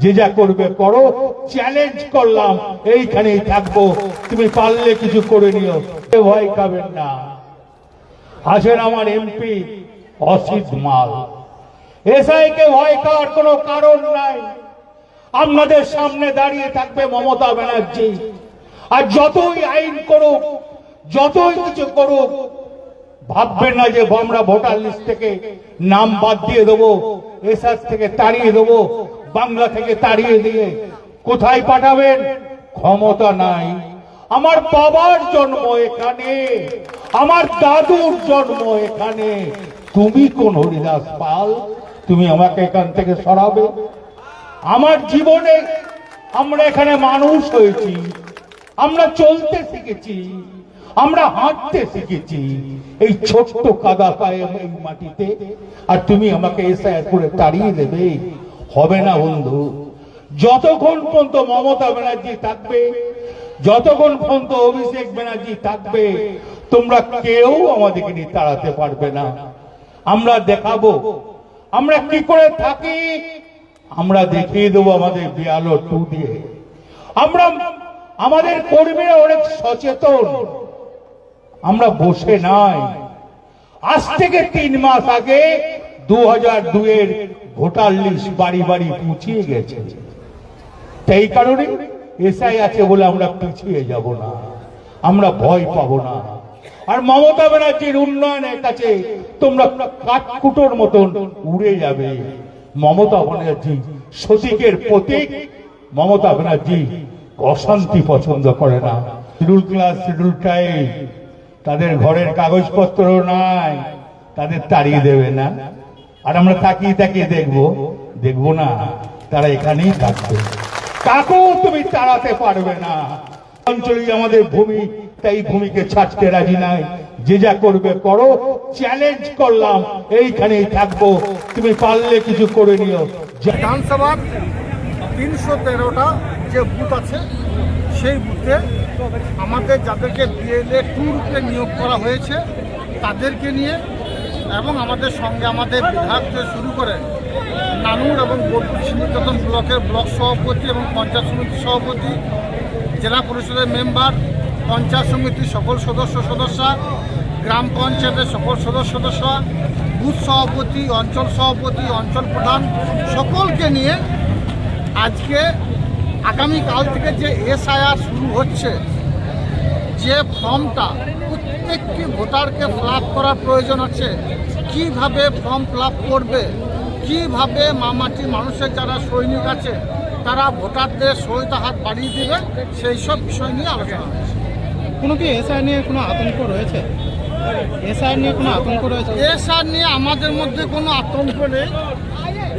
যে যা করবে করো চ্যালেঞ্জ করলাম, এইখানেই থাকব। তুমি পারলে কিছু করে নিও ভয় খাবেন না। আছেন আমার এমপি অসিত মাল। এসআই কে ভয় খাওয়ার কোনো কারণ নাই। আপনাদের সামনে দাঁড়িয়ে থাকবে মমতা ব্যানার্জি। আর যতই আইন করুক, যতই কিছু করুক ভাববেন না যে আমরা ভোটার লিস্ট থেকে নাম বাদ দিয়ে দেবো এসআর থেকে তাড়িয়ে দেবো, বাংলা থেকে তাড়িয়ে দিয়ে। কোথায় পাঠাবেন? ক্ষমতা নাই। আমার বাবার জন্ম এখানে, আমার দাদুর জন্ম এখানে। তুমি কোন হরিদাস পাল? তুমি আমাকে এখান থেকে সরাবে? আমার জীবনে আমরা এখানে মানুষ হয়েছি, আমরা চলতে শিখেছি। আমরা হাঁটতে শিখেছি। এই ছোট্ট কাদা পায়ে মাটিতে। আর তুমি আমাকে এসআইআর করে তাড়িয়ে দেবে। হবে না বন্ধু। যতক্ষণ পর্যন্ত মমতা ব্যানার্জি থাকবে, যতক্ষণ পর্যন্ত অভিষেক ব্যানার্জি থাকবে, তোমরা কেউ আমাদেরকে নিয়ে তাড়াতে পারবে না। আমরা দেখাবো। আমরা কি করে থাকি? আমরা দেখিয়ে দেবো আমাদের বিয়ালো টু দিয়ে। আমরা, আমাদের কর্মীরা অনেক সচেতন। আমরা বসে নাই। আজ থেকে তিন মাস আগে দু হাজার দুয়ের ভোটার লিস্ট বাড়ি বাড়ি পৌঁছিয়ে গেছে। তাই কারণে এসআই আছে বলে আমরা পিছিয়ে যাব না। আমরা ভয় পাবো না। আর মমতা ব্যানার্জির উন্নয়নের কাছে তোমরা কাঠকুটোর মতন উড়ে যাবে। মমতা ব্যানার্জি সতীকের প্রতীক। মমতা ব্যানার্জি অশান্তি পছন্দ করে না। Schedule class, schedule time. তাদের ঘরের কাগজপত্র নাই, তাদের তাড়িয়ে দেবে না। আর আমরা তাকিয়ে তাকিয়ে দেখব দেখব না, তারা এখানেই থাকবে। কাকেও তুমি তাড়াতে পারবে না। অঞ্চলে আমাদের ভূমি, তাই ভূমিকে ছাড়তে রাজি নাই। যে যা করবে করো চ্যালেঞ্জ করলাম, এইখানেই থাকব। তুমি পারলে কিছু করে নিও। বিধানসভার তিনশো তেরোটা যে বুথ আছে, সেই বুথে আমাদের যাদেরকে বিএলএ টু রূপে নিয়োগ করা হয়েছে, তাদেরকে নিয়ে এবং আমাদের সঙ্গে আমাদের বিধায়ক শুরু করে নানুর এবং বোলপুর ব্লকের ব্লক সভাপতি এবং পঞ্চায়েত সমিতির সভাপতি, জেলা পরিষদের মেম্বার, পঞ্চায়েত সমিতির সকল সদস্য সদস্যা, গ্রাম পঞ্চায়েতের সকল সদস্য সদস্য, বুথ সভাপতি, অঞ্চল সভাপতি, অঞ্চল প্রধান সকলকে নিয়ে আজকে আগামীকাল থেকে যে এসআইআর শুরু হচ্ছে যে ফর্মটা প্রত্যেকটি ভোটারকে ফিল করার প্রয়োজন আছে কীভাবে ফর্ম ফিল করবে কীভাবে মামাটি মানুষের যারা সৈনিক আছে তারা ভোটারদের সহিত হাত বাড়িয়ে দেবে সেই সব বিষয় নিয়ে আলোচনা হচ্ছে। কোনো কি এসআই নিয়ে কোনো আতঙ্ক রয়েছে? এসআই নিয়ে কোনো আতঙ্ক রয়েছে? এসআর নিয়ে আমাদের মধ্যে কোনো আতঙ্ক নেই।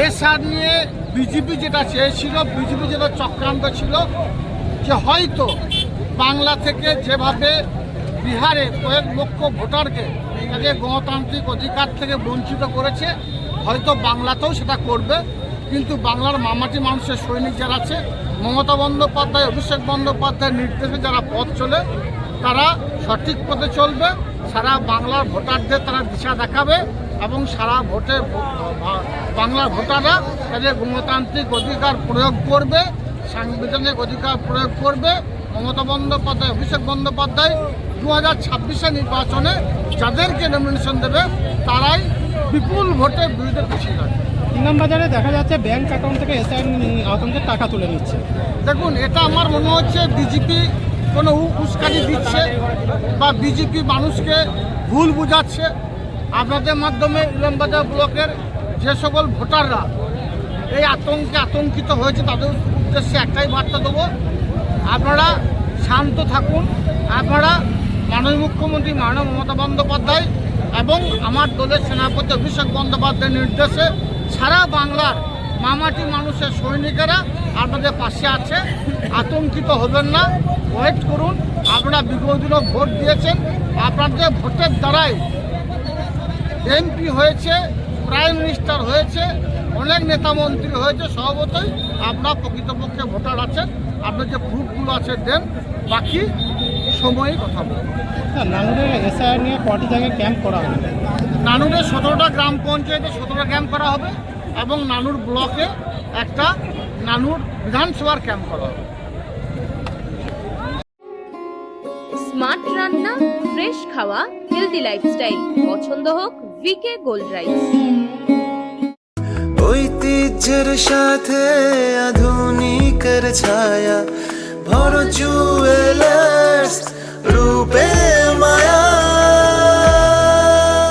এসআর নিয়ে বিজেপি যেটা চেয়েছিল, বিজেপি যেটা চক্রান্ত ছিল, যে হয়তো বাংলা থেকে যেভাবে বিহারে কয়েক লক্ষ ভোটারকে তাদের গণতান্ত্রিক অধিকার থেকে বঞ্চিত করেছে, হয়তো বাংলাতেও সেটা করবে। কিন্তু বাংলার মামাটি মানুষের সৈনিক যারা আছে, মমতা বন্দ্যোপাধ্যায়, অভিষেক বন্দ্যোপাধ্যায়ের নির্দেশে যারা পথ চলে, তারা সঠিক পথে চলবে, সারা বাংলার ভোটারদের তারা দিশা দেখাবে এবং সারা ভোটে বাংলার ভোটাররা তাদের গণতান্ত্রিক অধিকার প্রয়োগ করবে সাংবিধানিক অধিকার প্রয়োগ করবে। মমতা বন্দ্যোপাধ্যায় অভিষেক বন্দ্যোপাধ্যায় দু হাজার ছাব্বিশে নির্বাচনে যাদেরকে নমিনেশন দেবে তারাই বিপুল ভোটে বিরুদ্ধে পিছিয়ে থাকবে। ইনামবাজারে দেখা যাচ্ছে ব্যাংক অ্যাকাউন্ট থেকে এসআই আতঙ্কের টাকা তুলে নিচ্ছে। দেখুন এটা আমার মনে হচ্ছে বিজেপি কোনো উস্কানি দিচ্ছে বা বিজেপি মানুষকে ভুল বুঝাচ্ছে। আপনাদের মাধ্যমে ইলামবাজার ব্লকের যে সকল ভোটাররা এই আতঙ্কে আতঙ্কিত হয়েছে, তাদের উদ্দেশ্যে একটাই বার্তা দেবো, আপনারা শান্ত থাকুন, আপনারা মাননীয় মুখ্যমন্ত্রী মাননীয় মমতা বন্দ্যোপাধ্যায় এবং আমার দলের সেনাপতি অভিষেক বন্দ্যোপাধ্যায়ের নির্দেশে সারা বাংলার মামাটি মানুষের সৈনিকেরা আপনাদের পাশে আছে, আতঙ্কিত হবেন না, ওয়েট করুন, আপনারা বিগত দিনও ভোট দিয়েছেন, আপনাদের ভোটের দ্বারাই এমপি হয়েছে প্রাইম মিনিস্টার হয়েছে অনেক নেতা মন্ত্রী হয়েছে স্বভাবতই আপনার প্রকৃতপক্ষে ভোটার আছেন। আপনার যে প্রুফগুলো আছে দেন বাকি সময়ে কথা বলব। না নানুরের এসআই নিয়ে কটি জায়গায় ক্যাম্প করা হবে? নানুরে সতেরোটা গ্রাম পঞ্চায়েতে সতেরোটা ক্যাম্প করা হবে এবং নানুর ব্লকে একটা নানুর বিধানসভার ক্যাম্প করা হবে। স্মার্ট রান্না ফ্রেশ খাওয়া হেলদি লাইফস্টাইল পছন্দ হোক ভিকে গোল্ড রাইস ঐতিহ্যের সাথে আধুনিকের ছায়া ভর জুয়েলার্স রূপে মায়া।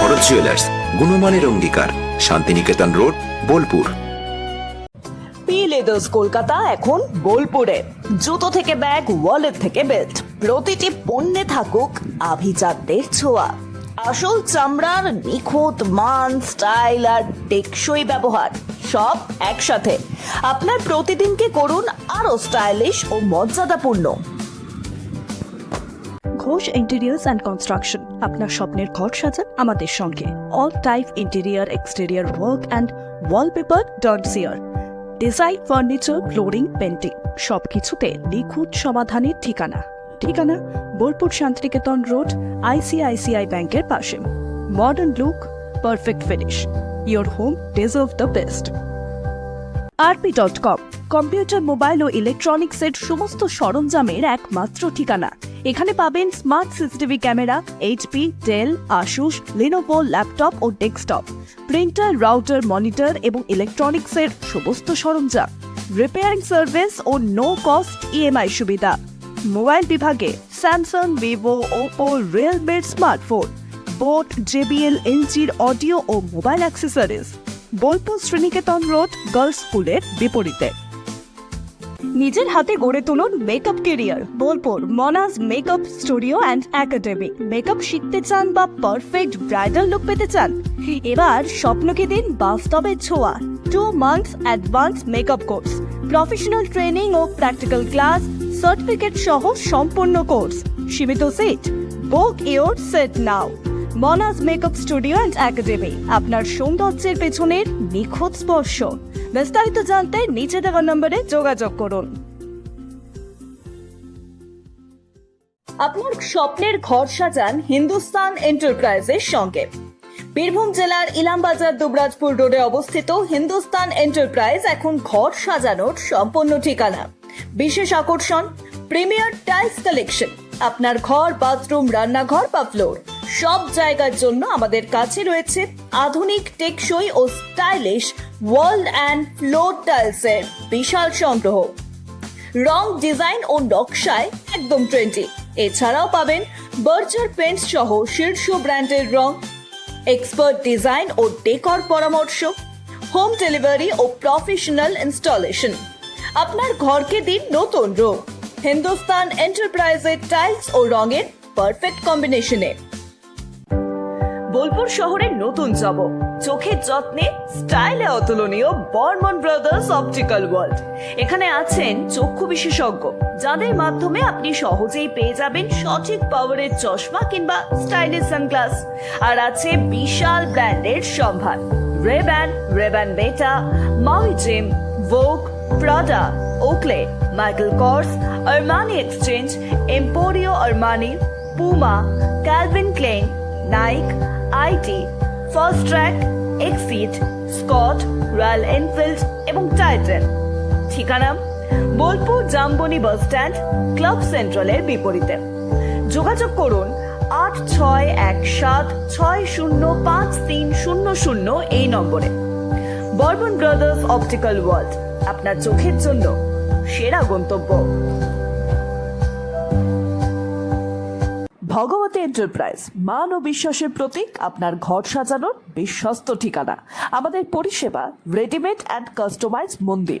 ভরত জুয়েলার্স গুণমানের অঙ্গীকার Shantiniketan road Bolpur. P leathers Kolkata এখন বোলপুরে। জুতো থেকে ব্যাগ ওয়ালেট থেকে বেল্ট প্রতিটি পণ্যে থাকুক আভিজাতদের ছোঁয়া। আসল চামড়ার নিখুঁত মান, স্টাইল আর টেকসই ব্যবহার, সব একসাথে। আপনার প্রতিদিনকে করুন আরও স্টাইলিশ ও মর্যাদাপূর্ণ। ঘোষ ইন্টেরিয়ার্স অ্যান্ড কনস্ট্রাকশন, আপনার স্বপ্নের ঘর সাজান আমাদের সঙ্গে। All type interior, exterior work and wallpaper dot chair. Design, furniture, flooring painting সবকিছুতে নিখুঁত সমাধানের ঠিকানা। ঠিকানা বোলপুর শান্তিনিকেতন রোড, আইসিআইসিআই ব্যাংকের পাশে। Modern look, perfect finish. Your home deserve the best. RP dot com, computer, mobile ও ইলেকট্রনিক্সের সমস্ত সরঞ্জামের একমাত্র ঠিকানা। এখানে পাবেন smart CCTV camera HP Dell Asus Lenovo laptop ও ডেস্কটপ, প্রিন্টার, রাউটার, মনিটর এবং ইলেকট্রনিক্সের সমস্ত সরঞ্জাম। রিপেয়ারিং সার্ভিস ও নো কস্ট ইএমআই সুবিধা। মোবাইল বিভাগে স্যামসাং, ভিভো, ওপো, রিয়েলমির স্মার্টফোন বোট জেবিএল, এলজির অডিও ও mobile accessories, Bolpur Sriniketan road, girls স্কুলের বিপরীতে। নিজের হাতে গড়ে তুলুন makeup career Bolpur Manaj makeup studio and academy makeup শিখতে চান বা পারফেক্ট ব্রাইডাল লুক পেতে চান? এবার স্বপ্নকে দিন বাস্তবের ছোঁয়া। Two months advance makeup course professional training ও প্র্যাকটিক্যাল ক্লাস সার্টিফিকেট সহ সম্পূর্ণ কোর্স। সীমিত seat book your seat now Manaj makeup studio and academy আপনার সৌন্দর্যের পেছনের নিখুঁত স্পর্শ। বিস্তারিত জানতে নিচে দেওয়া নম্বরে যোগাযোগ করুন। আপনার স্বপ্নের ঘর সাজান হিন্দুস্তান এন্টারপ্রাইজের সঙ্গে। বীরভূম জেলার ইলামবাজার, দুবরাজপুর রোডে অবস্থিত হিন্দুস্তান এন্টারপ্রাইজ এখন ঘর সাজানোর সম্পূর্ণ ঠিকানা। বিশেষ আকর্ষণ, প্রিমিয়ার টাইলস কালেকশন, আপনার ঘর, বাথরুম, রান্নাঘর বা ফ্লোর। সব জায়গার জন্য আমাদের কাছে রয়েছে আধুনিক, টেকসই ও স্টাইলিশ ওয়ার্ল্ড অ্যান্ড ফ্লোর টাইলসের বিশাল সংগ্রহ। রং, ডিজাইন ও নকশায় একদম ট্রেন্ডি। এছাড়াও পাবেন বার্জার পেন্টস সহ শীর্ষ ব্র্যান্ডের রং, এক্সপার্ট ডিজাইন ও ডেকর পরামর্শ, হোম ডেলিভারি ও প্রফেশনাল ইনস্টলেশন। আপনার ঘরকে দিন নতুন রূপ। হিন্দুস্তান এন্টারপ্রাইজের টাইলস ও রঙের পারফেক্ট কম্বিনেশনে। বোলপুর শহরের নতুন যাব চোখের যত্নে, স্টাইলে অতুলনীয় বর্মন ব্রাদার্স অপটিক্যাল ওয়ার্ল্ড। এখানে আছেন চক্ষু বিশেষজ্ঞ, যাদের মাধ্যমে আপনি সহজেই পেয়ে যাবেন সঠিক পাওয়ারের চশমা কিংবা স্টাইলিশ সানগ্লাস। আর আছে বিশাল ব্র্যান্ডের সম্ভার। রেব্যান রেব্যান বেটা Maui Jim Vogue Prada Oakley Michael Kors Armani Exchange Emporio Armani Puma Calvin Klein Nike IT Fastrack exit Scott Royal Enfield এবং টাইটেন ঠিকানা? Bolpur Jambuni bus stand, club সেন্ট্রালের বিপরীতে। যোগাযোগ করুন আট ছয় এক সাত ছয় শূন্য পাঁচ তিন শূন্য শূন্য এই নম্বরে। বর্মন ব্রাদার্স অপটিক্যাল ওয়ার্ল্ড আপনার চোখের জন্য সেরা গন্তব্য। ভগবতী এন্টারপ্রাইজ মান ও বিশ্বাসের প্রতীক, আপনার ঘর সাজানোর বিশ্বস্ত ঠিকানা। আমাদের পরিষেবা রেডিমেড অ্যান্ড কাস্টমাইজ মন্দির।